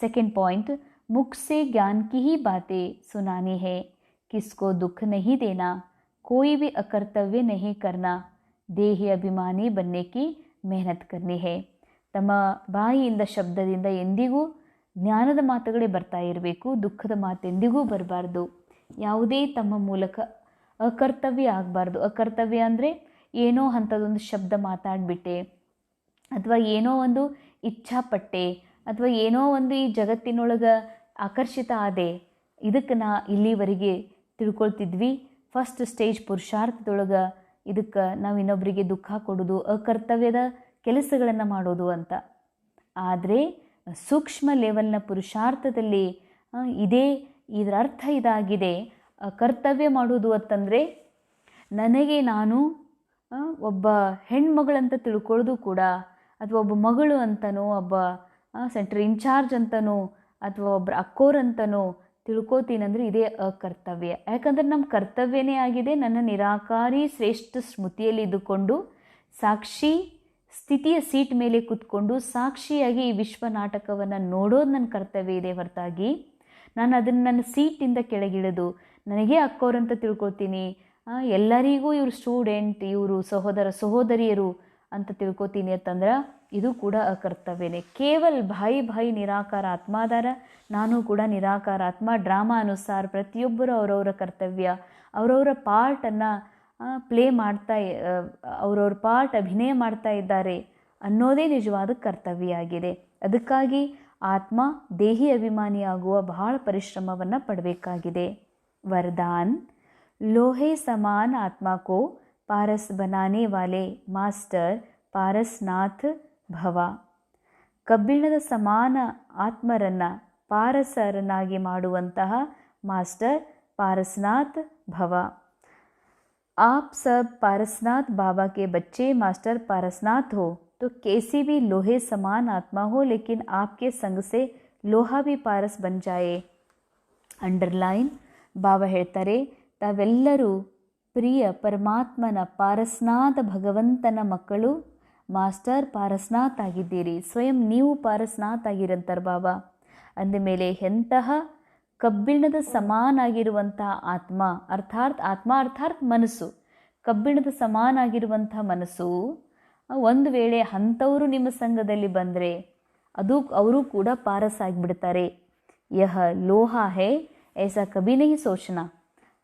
Speaker 1: ಸೆಕೆಂಡ್ ಪಾಯಿಂಟ್ मुख से ज्ञान की ही बातें सुनानी है किसको दुख नहीं देना कोई भी अकर्तव्य नहीं करना ದೇಹಿ ಅಭಿಮಾನಿ बनने की मेहनत करनी है ತಮ್ಮ ಬಾಯಿಯಿಂದ ಶಬ್ದದಿಂದ ಎಂದಿಗೂ ಜ್ಞಾನದ ಮಾತುಗಳೇ ಬರ್ತಾ ಇರಬೇಕು ದುಃಖದ ಮಾತು ಎಂದಿಗೂ ಬರಬಾರ್ದು ಯಾವುದೇ ತಮ್ಮ ಮೂಲಕ ಅಕರ್ತವ್ಯ ಆಗಬಾರ್ದು ಅಕರ್ತವ್ಯ ಅಂದರೆ ಏನೋ ಅಂಥದ್ದೊಂದು ಶಬ್ದ ಮಾತಾಡಿಬಿಟ್ಟೆ ಅಥವಾ ಏನೋ ಒಂದು ಇಚ್ಛಾಪಟ್ಟೆ ಅಥವಾ ಏನೋ ಒಂದು ಈ ಜಗತ್ತಿನೊಳಗೆ ಆಕರ್ಷಿತ ಆದೆ, ಇದಕ್ಕೆ ನಾ ಇಲ್ಲಿವರೆಗೆ ತಿಳ್ಕೊಳ್ತಿದ್ವಿ. ಫಸ್ಟ್ ಸ್ಟೇಜ್ ಪುರುಷಾರ್ಥದೊಳಗೆ ಇದಕ್ಕೆ ನಾವು ಇನ್ನೊಬ್ಬರಿಗೆ ದುಃಖ ಕೊಡೋದು, ಅಕರ್ತವ್ಯದ ಕೆಲಸಗಳನ್ನು ಮಾಡೋದು ಅಂತ. ಆದರೆ ಸೂಕ್ಷ್ಮ ಲೆವೆಲ್ನ ಪುರುಷಾರ್ಥದಲ್ಲಿ ಇದೇ ಇದರ ಅರ್ಥ ಇದಾಗಿದೆ. ಕರ್ತವ್ಯ ಮಾಡೋದು ಅಂತಂದರೆ ನನಗೆ ನಾನು ಒಬ್ಬ ಹೆಣ್ಮಗಳಂತ ತಿಳ್ಕೊಳ್ಳೋದು ಕೂಡ, ಅಥವಾ ಒಬ್ಬ ಮಗಳು ಅಂತನೋ, ಒಬ್ಬ ಸೆಂಟ್ರ್ ಇನ್ಚಾರ್ಜ್ ಅಂತನೋ ಅಥವಾ ಒಬ್ಬರು ಅಕ್ಕೋರ್ ಅಂತನೋ ತಿಳ್ಕೋತೀನಂದ್ರೆ ಇದೇ ಕರ್ತವ್ಯ ಯಾಕಂದ್ರೆ ನಮ್ಮ ಕರ್ತವ್ಯನೇ ಆಗಿದೆ, ನನ್ನ ನಿರಾಕಾರಿ ಶ್ರೇಷ್ಠ ಸ್ಮೃತಿಯಲ್ಲಿ ಇದ್ದುಕೊಂಡು ಸಾಕ್ಷಿ ಸ್ಥಿತಿಯ ಸೀಟ್ ಮೇಲೆ ಕೂತ್ಕೊಂಡು ಸಾಕ್ಷಿಯಾಗಿ ಈ ವಿಶ್ವ ನಾಟಕವನ್ನು ನೋಡೋದು ನನ್ನ ಕರ್ತವ್ಯ ಇದೆ ಹೊರತಾಗಿ. ನಾನು ಅದನ್ನು ನನ್ನ ಸೀಟಿಂದ ಕೆಳಗಿಳಿದು ನನಗೆ ಅಕ್ಕೋರಂತ ತಿಳ್ಕೊತೀನಿ ಎಲ್ಲರಿಗೂ ಇವರು ಸ್ಟೂಡೆಂಟ್, ಇವರು ಸಹೋದರ, ಸಹೋದರಿಯರು ಅಂತ ತಿಳ್ಕೊತೀನಿ ಅಂತಂದ್ರೆ ಇದು ಕೂಡ ಅಕರ್ತವ್ಯನೇ ಕೇವಲ ಭಾಯಿ ಭಾಯಿ ನಿರಾಕಾರ ಆತ್ಮಾದಾರ ನಾನು ಕೂಡ ನಿರಾಕಾರ ಆತ್ಮ, ಡ್ರಾಮಾ ಅನುಸಾರ ಪ್ರತಿಯೊಬ್ಬರು ಅವರವರ ಕರ್ತವ್ಯ. ಅವರವರ ಪಾರ್ಟನ್ನು ಪ್ಲೇ ಮಾಡ್ತಾ ಅವ್ರವ್ರ ಪಾರ್ಟ್ ಅಭಿನಯ ಮಾಡ್ತಾ ಇದ್ದಾರೆ ಅನ್ನೋದೇ ನಿಜವಾದ ಕರ್ತವ್ಯ ಆಗಿದೆ ಅದಕ್ಕಾಗಿ ಆತ್ಮ, ದೇಹಿ ಅಭಿಮಾನಿಯಾಗುವ ಬಹಳ ಪರಿಶ್ರಮವನ್ನು ಪಡಬೇಕಾಗಿದೆ. ವರದಾನ್, ಲೋಹೆ ಸಮಾನ ಆತ್ಮ ಕೋ ಪಾರಸ್ ಬನಾನೆ ವಾಲೆ, ಮಾಸ್ಟರ್ ಪಾರಸ್ನಾಥ್ ಭವ ಕಬ್ಬಿಣದ ಸಮಾನ ಆತ್ಮರನ್ನು ಪಾರಸರನ್ನಾಗಿ ಮಾಡುವಂತಹ ಮಾಸ್ಟರ್ ಪಾರಸ್ನಾಥ್ ಭವ आप सब पारसनाथ बाबा के बच्चे मास्टर पारसनाथ हो तो कैसी भी लोहे समान आत्मा हो लेकिन आपके संग से लोहा भी पारस बन जाए ಅಂಡರ್ಲೈನ್ ಬಾಬಾ ಹೇಳ್ತಾರೆ ತಾವೆಲ್ಲರೂ ಪ್ರಿಯ ಪರಮಾತ್ಮನ ಪಾರಸ್ನಾಥ ಭಗವಂತನ ಮಕ್ಕಳು ಮಾಸ್ಟರ್ ಪಾರಸ್ನಾಥ್ ಆಗಿದ್ದೀರಿ. ಸ್ವಯಂ ನೀವು ಪಾರಸ್ನಾಥ್ ಆಗಿರಂತಾರೆ ಬಾಬಾ. ಅಂದಮೇಲೆ ಎಂತಹ ಕಬ್ಬಿಣದ ಸಮಾನಾಗಿರುವಂಥ ಆತ್ಮ, ಅರ್ಥಾತ್ ಆತ್ಮ, ಅರ್ಥಾತ್ ಮನಸ್ಸು, ಕಬ್ಬಿಣದ ಸಮಾನಾಗಿರುವಂಥ ಮನಸ್ಸು, ಒಂದು ವೇಳೆ ಅಂಥವರು ನಿಮ್ಮ ಸಂಘದಲ್ಲಿ ಬಂದರೆ ಅದು ಅವರು ಕೂಡ ಪಾರಸ್ ಆಗಿಬಿಡ್ತಾರೆ. ಯಹ ಲೋಹ ಹೇ ಏಸ ಕಬಿನಹಿ ಸೋಚನ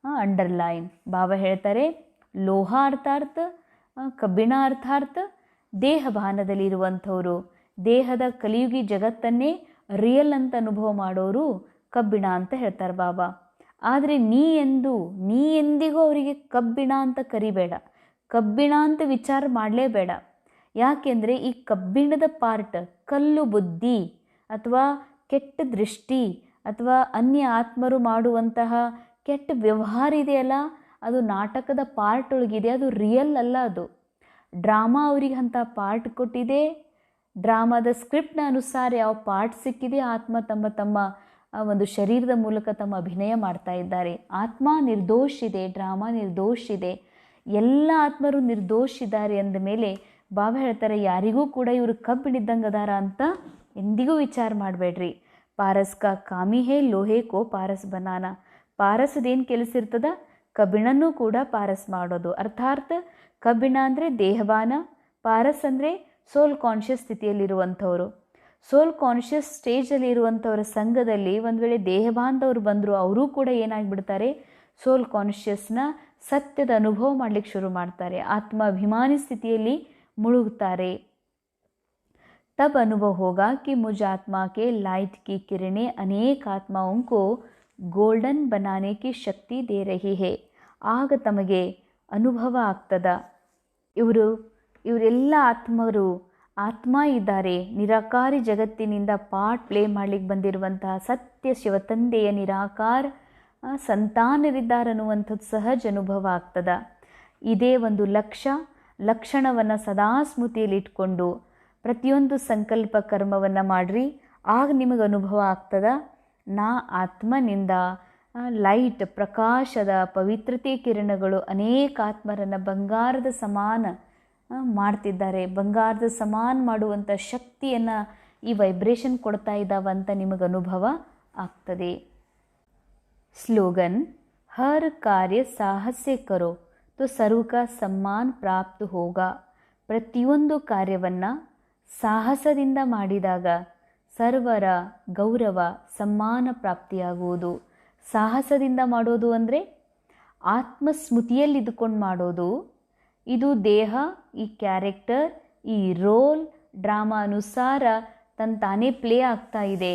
Speaker 1: ಅಂಡರ್ಲೈನ್. ಬಾಬಾ ಹೇಳ್ತಾರೆ, ಲೋಹ ಅರ್ಥಾರ್ಥ ಕಬ್ಬಿಣ ಅರ್ಥಾರ್ಥ ದೇಹ ಭಾನದಲ್ಲಿರುವಂಥವರು ದೇಹದ ಕಲಿಯುಗಿ ಜಗತ್ತನ್ನೇ ರಿಯಲ್ ಅಂತ ಅನುಭವ ಮಾಡೋರು ಕಬ್ಬಿಣ ಅಂತ ಹೇಳ್ತಾರೆ ಬಾಬಾ. ಆದರೆ ನೀ ಎಂದು ನೀ ಎಂದಿಗೂ ಅವರಿಗೆ ಕಬ್ಬಿಣ ಅಂತ ಕರಿಬೇಡ. ಕಬ್ಬಿಣ ಅಂತ ವಿಚಾರ ಮಾಡಲೇಬೇಡ. ಯಾಕೆಂದರೆ ಈ ಕಬ್ಬಿಣದ ಪಾರ್ಟ್ ಕಲ್ಲು ಬುದ್ಧಿ ಅಥವಾ ಕೆಟ್ಟ ದೃಷ್ಟಿ ಅಥವಾ ಅನ್ಯ ಆತ್ಮರು ಮಾಡುವಂತಹ ಕೆಟ್ಟ ವ್ಯವಹಾರ ಇದೆಯಲ್ಲ, ಅದು ನಾಟಕದ ಪಾರ್ಟ್ ಒಳಗಿದೆ, ಅದು ರಿಯಲ್ ಅಲ್ಲ ಅದು. ಡ್ರಾಮಾ ಅವರಿಗೆ ಅಂಥ ಪಾರ್ಟ್ ಕೊಟ್ಟಿದೆ. ಡ್ರಾಮಾದ ಸ್ಕ್ರಿಪ್ಟ್ನ ಅನುಸಾರ ಯಾವ ಪಾರ್ಟ್ ಸಿಕ್ಕಿದೆ. ಆತ್ಮ ತಮ್ಮ ತಮ್ಮ ಒಂದು ಶರೀರದ ಮೂಲಕ ತಮ್ಮ ಅಭಿನಯ ಮಾಡ್ತಾ ಇದ್ದಾರೆ. ಆತ್ಮ ನಿರ್ದೋಷ ಇದೆ, ಡ್ರಾಮಾ ನಿರ್ದೋಷ ಇದೆ. ಎಲ್ಲ ಆತ್ಮರು ನಿರ್ದೋಷ ಇದ್ದಾರೆ ಅಂದ ಮೇಲೆ ಬಾಬಾ ಹೇಳ್ತಾರೆ, ಯಾರಿಗೂ ಕೂಡ ಇವರು ಕಬ್ಬಿಣಿದ್ದಂಗೆ ಅದಾರ ಅಂತ ಎಂದಿಗೂ ವಿಚಾರ ಮಾಡಬೇಡ್ರಿ. ಪಾರಸ್ಕ ಕಾಮಿಹೇ, ಲೋಹೆ ಕೋ ಪಾರಸ್ ಬನಾನ. ಪಾರಸದೇನು ಕೆಲಸ ಇರ್ತದ? ಕಬ್ಬಿಣನೂ ಕೂಡ ಪಾರಸ್ ಮಾಡೋದು ಅರ್ಥಾತ್ ಕಬ್ಬಿಣ ಅಂದರೆ ದೇಹವಾನ ಪಾರಸ್ ಅಂದರೆ ಸೋಲ್ ಕಾನ್ಷಿಯಸ್ ಸ್ಥಿತಿಯಲ್ಲಿರುವಂಥವ್ರು ಸೋಲ್ ಕಾನ್ಷಿಯಸ್ ಸ್ಟೇಜಲ್ಲಿ ಇರುವಂಥವ್ರ ಸಂಘದಲ್ಲಿ ಒಂದು ವೇಳೆ ದೇಹಬಾಂಧವರು ಬಂದರು ಅವರೂ ಕೂಡ ಏನಾಗಿಬಿಡ್ತಾರೆ ಸೋಲ್ ಕಾನ್ಷಿಯಸ್ನ ಸತ್ಯದ ಅನುಭವ ಮಾಡಲಿಕ್ಕೆ ಶುರು ಮಾಡ್ತಾರೆ ಆತ್ಮ ಅಭಿಮಾನಿ ಸ್ಥಿತಿಯಲ್ಲಿ ಮುಳುಗ್ತಾರೆ तब अनुभव होगा कि मुझ आत्मा के लाइट की किरणें अनेक आत्माओं को ಗೋಲ್ಡನ್ बनाने की ಶಕ್ತಿ ದೇ ರಹಿ ಹೇ ಆಗ ತಮಗೆ ಅನುಭವ ಆಗ್ತದ ಇವರು ಇವರೆಲ್ಲ ಆತ್ಮರು ಆತ್ಮ ಇದ್ದಾರೆ ನಿರಾಕಾರಿ ಜಗತ್ತಿನಿಂದ ಪಾರ್ಟ್ ಪ್ಲೇ ಮಾಡ್ಲಿಕ್ಕೆ ಬಂದಿರುವಂತಹ ಸತ್ಯ ಶಿವತಂದೆಯ ನಿರಾಕಾರ ಆ, ಸಂತಾನರಿದ್ದಾರನ್ನುವಂಥದ್ದು ಸಹಜ ಅನುಭವ ಆಗ್ತದ ಇದೇ ಒಂದು ಲಕ್ಷ್ಯ ಲಕ್ಷಣವನ್ನು ಸದಾ ಸ್ಮೃತಿಯಲ್ಲಿ ಇಟ್ಕೊಂಡು ಪ್ರತಿಯೊಂದು ಸಂಕಲ್ಪ ಕರ್ಮವನ್ನು ಮಾಡ್ರಿ ಆಗ ನಿಮಗೆ ಅನುಭವ ಆಗ್ತದ ನಾ ಆತ್ಮನಿಂದ ಲೈಟ್ ಪ್ರಕಾಶದ ಪವಿತ್ರತೆ ಕಿರಣಗಳು ಅನೇಕ ಆತ್ಮರನ್ನು ಬಂಗಾರದ ಸಮಾನ ಮಾಡ್ತಿದ್ದಾರೆ. ಬಂಗಾರದ ಸಮಾನ ಮಾಡುವಂಥ ಶಕ್ತಿಯನ್ನು ಈ ವೈಬ್ರೇಷನ್ ಕೊಡ್ತಾ ಇದ್ದಾವಂತ ನಿಮಗೆ ಅನುಭವ ಆಗ್ತದೆ. ಸ್ಲೋಗನ್, ಹರ್ ಕಾರ್ಯ ಸಾಹಸ್ಯ ಕರೋ, ತು ಸರ್ವಕ ಸಮ್ಮಾನ್ ಪ್ರಾಪ್ತ ಹೋಗ. ಪ್ರತಿಯೊಂದು ಕಾರ್ಯವನ್ನು ಸಾಹಸದಿಂದ ಮಾಡಿದಾಗ ಸರ್ವರ ಗೌರವ, ಸಮ್ಮಾನ ಪ್ರಾಪ್ತಿಯಾಗುವುದು. ಸಾಹಸದಿಂದ ಮಾಡೋದು ಅಂದರೆ ಆತ್ಮಸ್ಮೃತಿಯಲ್ಲಿದ್ದುಕೊಂಡು ಮಾಡೋದು. ಇದು ದೇಹ, ಈ ಕ್ಯಾರೆಕ್ಟರ್, ಈ ರೋಲ್, ಡ್ರಾಮಾ ಅನುಸಾರ ತನ್ನ ತಾನೇ ಪ್ಲೇ ಆಗ್ತಾ ಇದೆ.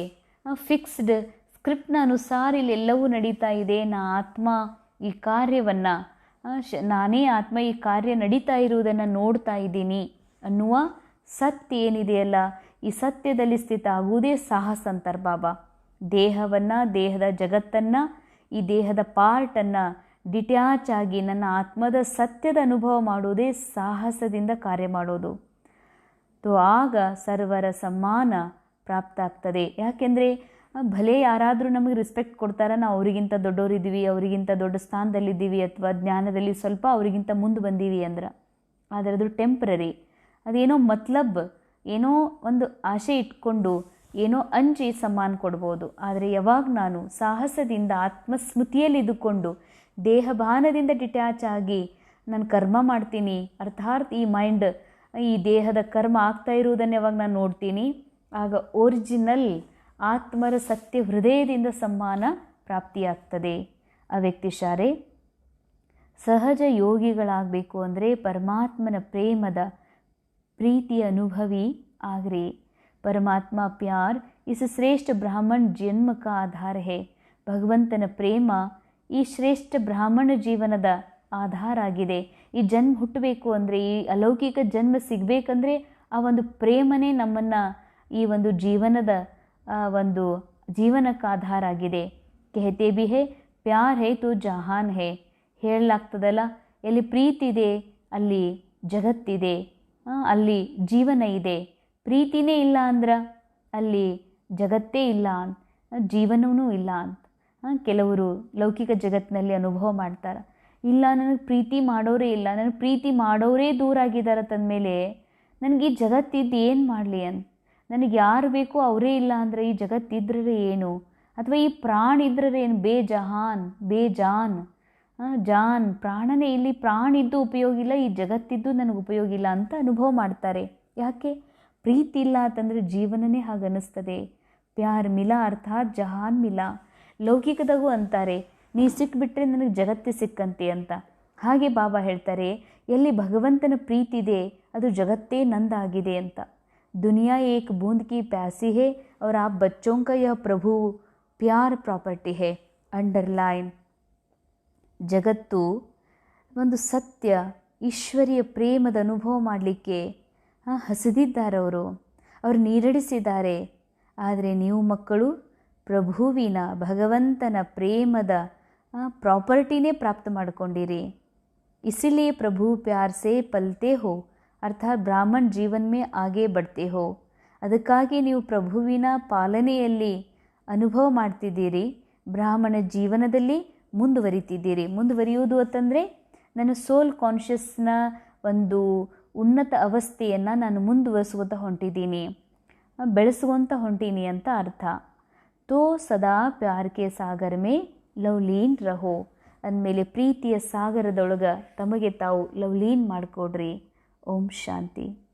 Speaker 1: ಫಿಕ್ಸ್ಡ್ ಸ್ಕ್ರಿಪ್ಟ್ನ ಅನುಸಾರ ಇಲ್ಲೆಲ್ಲವೂ ನಡೀತಾ ಇದೆ. ನಾ ಆತ್ಮ, ಈ ಕಾರ್ಯವನ್ನು ನಾನೇ ಆತ್ಮ, ಈ ಕಾರ್ಯ ನಡೀತಾ ಇರುವುದನ್ನು ನೋಡ್ತಾ ಇದ್ದೀನಿ ಅನ್ನುವ ಸತ್ ಏನಿದೆಯಲ್ಲ ಈ ಸತ್ಯದಲ್ಲಿ ಸ್ಥಿತ ಆಗುವುದೇ ಸಾಹಸ ಅಂತಾರೆ ಬಾಬಾ ದೇಹವನ್ನು, ದೇಹದ ಜಗತ್ತನ್ನು, ಈ ದೇಹದ ಪಾರ್ಟನ್ನು ಡಿಟ್ಯಾಚ್ ಆಗಿ ನನ್ನ ಆತ್ಮದ ಸತ್ಯದ ಅನುಭವ ಮಾಡುವುದೇ ಸಾಹಸದಿಂದ ಕಾರ್ಯ ಮಾಡೋದು. ತೋ ಆಗ ಸರ್ವರ ಸಮ್ಮಾನ ಪ್ರಾಪ್ತ ಆಗ್ತದೆ ಯಾಕೆಂದರೆ, ಭಲೆ ಯಾರಾದರೂ ನಮಗೆ ರಿಸ್ಪೆಕ್ಟ್ ಕೊಡ್ತಾರ, ನಾವು ಅವರಿಗಿಂತ ದೊಡ್ಡವರಿದ್ದೀವಿ, ಅವರಿಗಿಂತ ದೊಡ್ಡ ಸ್ಥಾನದಲ್ಲಿದ್ದೀವಿ ಅಥವಾ ಜ್ಞಾನದಲ್ಲಿ ಸ್ವಲ್ಪ ಅವರಿಗಿಂತ ಮುಂದೆ ಬಂದೀವಿ ಅಂದ್ರೆ. ಆದರೆ ಅದು ಟೆಂಪ್ರರಿ ಅದೇನೋ ಮತ್ಲಬ್ ಏನೋ ಒಂದು ಆಸೆ ಇಟ್ಕೊಂಡು ಏನೋ ಅಂಜಿ ಸಮ್ಮಾನ ಕೊಡ್ಬೋದು. ಆದರೆ ಯಾವಾಗ ನಾನು ಸಾಹಸದಿಂದ ಆತ್ಮಸ್ಮೃತಿಯಲ್ಲಿ ಇದ್ದುಕೊಂಡು ದೇಹಭಾನದಿಂದ ಡಿಟ್ಯಾಚ್ ಆಗಿ ನಾನು ಕರ್ಮ ಮಾಡ್ತೀನಿ, ಅರ್ಥಾತ್ ಈ ಮೈಂಡ್, ಈ ದೇಹದ ಕರ್ಮ ಆಗ್ತಾ ಇರುವುದನ್ನು ಯಾವಾಗ ನಾನು ನೋಡ್ತೀನಿ, ಆಗ ಒರಿಜಿನಲ್ ಆತ್ಮರ ಸತ್ಯ ಹೃದಯದಿಂದ ಸಮ್ಮಾನ ಪ್ರಾಪ್ತಿಯಾಗ್ತದೆ. ಆ ವ್ಯಕ್ತಿ ಶಾರೆ, ಸಹಜ ಯೋಗಿಗಳಾಗಬೇಕು ಅಂದರೆ ಪರಮಾತ್ಮನ ಪ್ರೇಮದ ಪ್ರೀತಿಯ ಅನುಭವಿ ಆಗ್ರಿ. ಪರಮಾತ್ಮ ಪ್ಯಾರ್ ಇಸ್ ಶ್ರೇಷ್ಠ ಬ್ರಾಹ್ಮಣ ಜನ್ಮ का ಆಧಾರ ಹೇ ಭಗವಂತನ ಪ್ರೇಮ ಈ ಶ್ರೇಷ್ಠ ಬ್ರಾಹ್ಮಣ ಜೀವನದ ಆಧಾರ ಆಗಿದೆ. ಈ ಜನ್ಮ ಹುಟ್ಟಬೇಕು ಅಂದರೆ, ಈ ಅಲೌಕಿಕ ಜನ್ಮ ಸಿಗಬೇಕಂದ್ರೆ ಆ ಒಂದು ಪ್ರೇಮನೇ ನಮ್ಮನ್ನು ಈ ಒಂದು ಜೀವನದ ಒಂದು ಜೀವನಕ್ಕೆ ಆಧಾರ ಆಗಿದೆ. ಕೆಹತೆ ಬಿ ಹೇ, ಪ್ಯಾರ್ ಹೇ ತು ಜಹಾನ್ ಹೇ. ಹೇಳಲಾಗ್ತದಲ್ಲ, ಎಲ್ಲಿ ಪ್ರೀತಿ ಇದೆ ಅಲ್ಲಿ ಜಗತ್ತಿದೆ. ಅಲ್ಲಿ ಜೀವನ ಇದೆ. ಪ್ರೀತಿನೇ ಇಲ್ಲ ಅಂದ್ರೆ ಅಲ್ಲಿ ಜಗತ್ತೇ ಇಲ್ಲ ಜೀವನವೂ ಇಲ್ಲ ಅಂತ. ಕೆಲವರು ಲೌಕಿಕ ಜಗತ್ತಿನಲ್ಲಿ ಅನುಭವ ಮಾಡ್ತಾರೆ. ಇಲ್ಲ, ನನಗೆ ಪ್ರೀತಿ ಮಾಡೋರೇ ಇಲ್ಲ. ನನಗೆ ಪ್ರೀತಿ ಮಾಡೋರೇ ದೂರ ಆಗಿದ್ದಾರೆ ತಂದಮೇಲೆ ನನಗೆ ಈ ಜಗತ್ತಿದ್ದು ಏನು ಮಾಡಲಿ ಅಂತ ನನಗೆ ಯಾರು ಬೇಕೋ ಅವರೇ ಇಲ್ಲ ಅಂದರೆ ಈ ಜಗತ್ತಿದ್ರೆ ಏನು? ಅಥವಾ ಈ ಪ್ರಾಣ ಇದ್ರೆ ಏನು? ಬೇಜಹಾನ್, ಬೇಜಾನ್. ಜಾನ್, ಪ್ರಾಣನೇ ಇಲ್ಲಿ ಪ್ರಾಣಿದ್ದು ಉಪಯೋಗ ಇಲ್ಲ, ಈ ಜಗತ್ತಿದ್ದು ನನಗೆ ಉಪಯೋಗ ಇಲ್ಲ ಅಂತ ಅನುಭವ ಮಾಡ್ತಾರೆ. ಯಾಕೆ? ಪ್ರೀತಿ ಇಲ್ಲ ಅಂತಂದರೆ ಜೀವನನೇ ಹಾಗನ್ನಿಸ್ತದೆ ಪ್ಯಾರ್ ಮಿಲ ಅರ್ಥಾತ್ ಜಹಾನ್ ಮಿಲ. ಲೌಕಿಕದಾಗೂ ಅಂತಾರೆ, ನೀ ಸಿಕ್ಕಿಬಿಟ್ರೆ ನನಗೆ ಜಗತ್ತೇ ಸಿಕ್ಕಂತೆ ಅಂತ. ಹಾಗೆ ಬಾಬಾ ಹೇಳ್ತಾರೆ, ಎಲ್ಲಿ ಭಗವಂತನ ಪ್ರೀತಿ ಇದೆ, ಅದು ಜಗತ್ತೇ ನಂದಾಗಿದೆ ಅಂತ. ದುನಿಯಾ ಏಕ್ ಬೂಂದ್ ಕಿ ಪ್ಯಾಸಿ ಹೇ, ಅವರ ಆ ಬಚ್ಚೋಂಕ ಪ್ರಭು ಪ್ಯಾರ್ ಪ್ರಾಪರ್ಟಿ ಹೇ, ಅಂಡರ್ಲೈನ್. ಜಗತ್ತು, ಒಂದು ಸತ್ಯ, ಈಶ್ವರಿಯ ಪ್ರೇಮದ ಅನುಭವ ಮಾಡಲಿಕ್ಕೆ ಹಸಿದಿದ್ದಾರೆ ಅವರು. ನೀರಡಿಸಿದ್ದಾರೆ. ಆದರೆ ನೀವು ಮಕ್ಕಳು, ಪ್ರಭುವಿನ, ಭಗವಂತನ ಪ್ರೇಮದ ಪ್ರಾಪರ್ಟಿನೇ ಪ್ರಾಪ್ತ ಮಾಡಿಕೊಂಡಿರಿ. ಇಸಿಲಿಯೇ ಪ್ರಭು ಪ್ಯಾರ್ ಸೇ ಪಲ್ತೆ ಹೋ ಅರ್ಥ ಬ್ರಾಹ್ಮಣ್ ಜೀವನ್ಮೇ ಆಗೇ ಬಡ್ತೆ ಹೋ. ಅದಕ್ಕಾಗಿ ನೀವು ಪ್ರಭುವಿನ ಪಾಲನೆಯಲ್ಲಿ ಅನುಭವ ಮಾಡ್ತಿದ್ದೀರಿ, ಬ್ರಾಹ್ಮಣ ಜೀವನದಲ್ಲಿ ಮುಂದುವರಿತಿದ್ದೀರಿ. ಮುಂದುವರಿಯುವುದು ಅಂತಂದರೆ ನನ್ನ ಸೋಲ್ ಕಾನ್ಷಿಯಸ್ನ ಒಂದು ಉನ್ನತ ಅವಸ್ಥೆಯನ್ನು ನಾನು ಮುಂದುವರಿಸುವಂತ ಹೊಂಟಿದ್ದೀನಿ. ಬೆಳೆಸುವಂತ ಹೊಂಟೀನಿ ಅಂತ ಅರ್ಥ. ತೋ ಸದಾ ಪ್ಯಾರ್ ಕೆ ಸಾಗರ್ ಮೇ ಲವ್ಲೀನ್ ರಹೋ. ಅಂದಮೇಲೆ ಪ್ರೀತಿಯ ಸಾಗರದೊಳಗೆ ತಮಗೆ ತಾವು ಲವ್ಲೀನ್ ಮಾಡಿಕೊಡ್ರಿ. ಓಂ ಶಾಂತಿ.